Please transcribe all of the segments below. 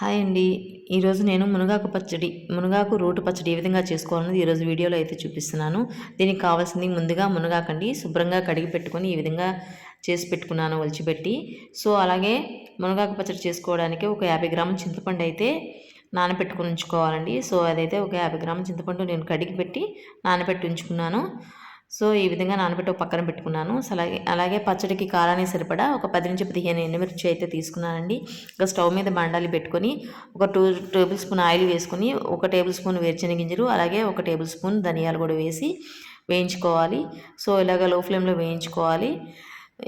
Hi అండి. ఈరోజు నేను మునగాకు పచ్చడి మునగాకు రోటు పచ్చడి ఏ విధంగా చేసుకోవాలన్నది ఈరోజు వీడియోలో అయితే చూపిస్తున్నాను. దీనికి కావాల్సింది ముందుగా మునగాకండి. శుభ్రంగా కడిగి పెట్టుకొని ఈ విధంగా చేసి పెట్టుకున్నాను ఒలిచిపెట్టి. సో అలాగే మునగాకు పచ్చడి చేసుకోవడానికి ఒక యాభై గ్రాముల చింతపండు అయితే నానబెట్టుకుని ఉంచుకోవాలండి. సో అదైతే ఒక యాభై గ్రాముల చింతపండు నేను కడిగి పెట్టి నానబెట్టి ఉంచుకున్నాను. సో ఈ విధంగా నానబెట్టి ఒక పక్కన పెట్టుకున్నాను. సో అలాగే అలాగే పచ్చడికి కారాన్ని సరిపడా ఒక పది నుంచి పదిహేను ఎండుమిర్చి అయితే తీసుకున్నానండి. ఒక స్టవ్ మీద బండాలి పెట్టుకొని ఒక టూ టేబుల్ స్పూన్ ఆయిల్ వేసుకొని ఒక టేబుల్ స్పూన్ వేరుచెన గింజలు అలాగే ఒక టేబుల్ స్పూన్ ధనియాలు కూడా వేసి వేయించుకోవాలి. సో ఇలాగ లో ఫ్లేమ్లో వేయించుకోవాలి.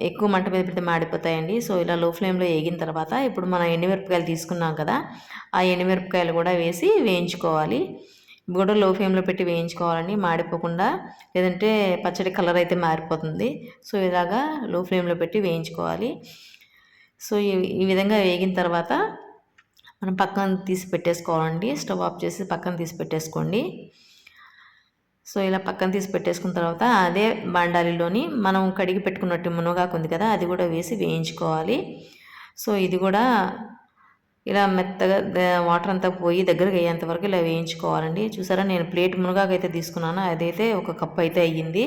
ఎక్కువ మంట మీద పెడితే మాడిపోతాయండి. సో ఇలా లో ఫ్లేమ్లో వేగిన తర్వాత ఇప్పుడు మనం ఎండుమిరపకాయలు తీసుకున్నాం కదా ఆ ఎండుమిరపకాయలు కూడా వేసి వేయించుకోవాలి. కూడా లో ఫ్లేమ్లో పెట్టి వేయించుకోవాలండి మాడిపోకుండా. లేదంటే పచ్చడి కలర్ అయితే మారిపోతుంది. సో ఇలాగా లో ఫ్లేమ్లో పెట్టి వేయించుకోవాలి. సో ఈ విధంగా వేగిన తర్వాత మనం పక్కన తీసి పెట్టేసుకోవాలండి. స్టవ్ ఆఫ్ చేసి పక్కన తీసి పెట్టేసుకోండి. సో ఇలా పక్కన తీసి పెట్టేసుకున్న తర్వాత అదే బాండాలిలోని మనం కడిగి పెట్టుకున్నట్టు మునగాకు ఉంది కదా అది కూడా వేసి వేయించుకోవాలి. సో ఇది కూడా ఇలా మెత్తగా వాటర్ అంతా పోయి దగ్గరకు అయ్యేంత వరకు ఇలా వేయించుకోవాలండి. చూసారా నేను ప్లేట్ మునగాకైతే అయితే తీసుకున్నాను. అదైతే ఒక కప్ అయితే అయ్యింది.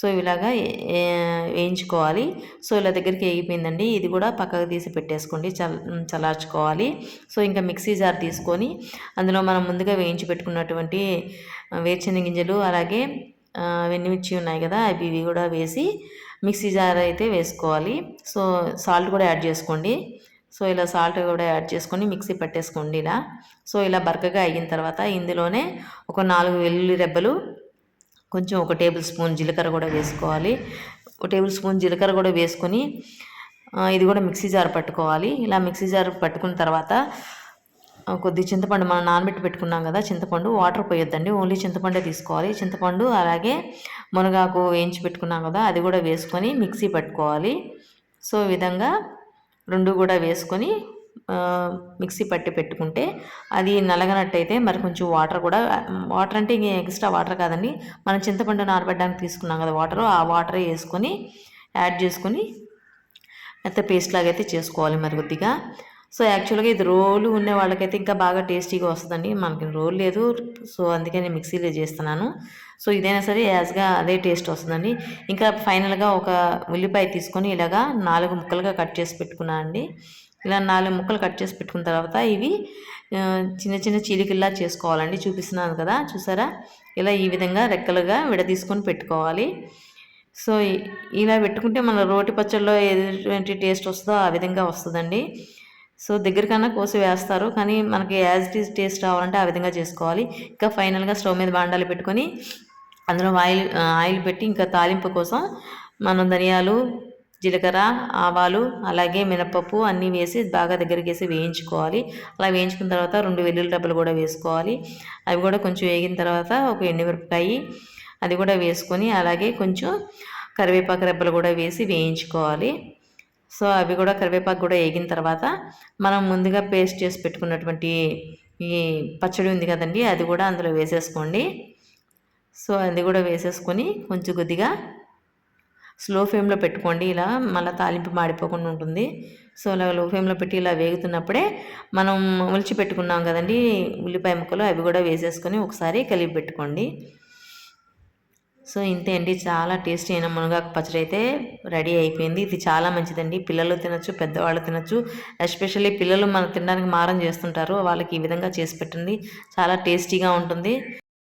సో ఇలాగా వేయించుకోవాలి. సో ఇలా దగ్గరికి వేగిపోయిందండి. ఇది కూడా పక్కకు తీసి పెట్టేసుకోండి. చల్ చల్లార్చుకోవాలి. సో ఇంకా మిక్సీ జార్ తీసుకొని అందులో మనం ముందుగా వేయించి పెట్టుకున్నటువంటి వేరుచెని గింజలు అలాగే వెన్నిమిర్చి ఉన్నాయి కదా అవి ఇవి కూడా వేసి మిక్సీ జార్ అయితే వేసుకోవాలి. సో సాల్ట్ కూడా యాడ్ చేసుకోండి. సో ఇలా సాల్ట్ కూడా యాడ్ చేసుకొని మిక్సీ పట్టేసుకోండి ఇలా సో ఇలా బరకగా అయిన తర్వాత ఇందులోనే ఒక నాలుగు వెల్లుల్లి రెబ్బలు కొంచెం ఒక టేబుల్ స్పూన్ జీలకర్ర కూడా వేసుకోవాలి. ఒక టేబుల్ స్పూన్ జీలకర్ర కూడా వేసుకొని ఇది కూడా మిక్సీ జార్ పట్టుకోవాలి. ఇలా మిక్సీ జార్ పట్టుకున్న తర్వాత కొద్ది చింతపండు మనం నానబెట్టి పెట్టుకున్నాం కదా చింతపండు వాటర్ పోయొద్దండి ఓన్లీ చింతపండే తీసుకోవాలి. చింతపండు అలాగే మునగాకు వేయించి పెట్టుకున్నాం కదా అది కూడా వేసుకొని మిక్సీ పట్టుకోవాలి. సో ఈ విధంగా రెండు కూడా వేసుకొని మిక్సీ పట్టి పెట్టుకుంటే అది నలగనట్టయితే మరి కొంచెం వాటర్ కూడా వాటర్ అంటే ఇంక ఎక్స్ట్రా వాటర్ కాదండి. మనం చింతపండు నానబెట్టడానికి తీసుకున్నాం కదా వాటర్ ఆ వాటర్ వేసుకొని యాడ్ చేసుకొని మెత్త పేస్ట్ లాగైతే చేసుకోవాలి మరి కొద్దిగా. సో యాక్చువల్గా ఇది రోలు ఉన్న వాళ్ళకైతే ఇంకా బాగా టేస్టీగా వస్తుందండి. మనకి రోల్ లేదు. సో అందుకే నేను మిక్సీలో చేస్తున్నాను. సో ఇదైనా సరే యాజ్గా అదే టేస్ట్ వస్తుందండి. ఇంకా ఫైనల్గా ఒక ఉల్లిపాయ తీసుకొని ఇలాగా నాలుగు ముక్కలుగా కట్ చేసి పెట్టుకున్నాను అండి. ఇలా నాలుగు ముక్కలు కట్ చేసి పెట్టుకున్న తర్వాత ఇవి చిన్న చిన్న చీలికల్లా చేసుకోవాలండి. చూపిస్తున్నాను కదా చూసారా? ఇలా ఈ విధంగా రెక్కలుగా విడదీసుకొని పెట్టుకోవాలి. సో ఇలా పెట్టుకుంటే మన రోటి పచ్చళ్ళలో ఎటువంటి టేస్ట్ వస్తుందో ఆ విధంగా వస్తుందండి. సో దగ్గరకన్నా కోసి వేస్తారు. కానీ మనకి యాజ్ ఇట్ ఈజ్ టేస్ట్ రావాలంటే ఆ విధంగా చేసుకోవాలి. ఇంకా ఫైనల్గా స్టవ్ మీద బాండాలు పెట్టుకొని అందులో ఆయిల్ ఆయిల్ పెట్టి ఇంకా తాలింపు కోసం మనం ధనియాలు జీలకర్ర ఆవాలు అలాగే మినపప్పు అన్నీ వేసి బాగా దగ్గరికి వేసి వేయించుకోవాలి. అలా వేయించుకున్న తర్వాత రెండు వెల్లుల్లి డబ్బలు కూడా వేసుకోవాలి. అవి కూడా కొంచెం వేగిన తర్వాత ఒక ఎండుమిరపకాయ అది కూడా వేసుకొని అలాగే కొంచెం కరివేపాకు రెబ్బలు కూడా వేసి వేయించుకోవాలి. సో అవి కూడా కరివేపాకు కూడా వేగిన తర్వాత మనం ముందుగా పేస్ట్ చేసి పెట్టుకున్నటువంటి ఈ పచ్చడి ఉంది కదండి అది కూడా అందులో వేసేసుకోండి. సో అది కూడా వేసేసుకొని కొంచెం కొద్దిగా స్లో ఫ్లేమ్లో పెట్టుకోండి ఇలా మళ్ళీ తాలింపు మాడిపోకుండా ఉంటుంది. సో అలా లో ఫ్లేమ్లో పెట్టి ఇలా వేగుతున్నప్పుడే మనం ఉలిచి పెట్టుకున్నాం కదండి ఉల్లిపాయ ముక్కలు అవి కూడా వేసేసుకొని ఒకసారి కలిపి పెట్టుకోండి. సో ఇంతే అండి. చాలా టేస్టీ అయిన మునగాకు పచ్చడి అయితే రెడీ అయిపోయింది. ఇది చాలా మంచిదండి. పిల్లలు తినచ్చు పెద్దవాళ్ళు తినచ్చు. ఎస్పెషల్లీ పిల్లలు మనం తినడానికి మారం చేస్తుంటారు. వాళ్ళకి ఈ విధంగా చేసి పెట్టండి. చాలా టేస్టీగా ఉంటుంది.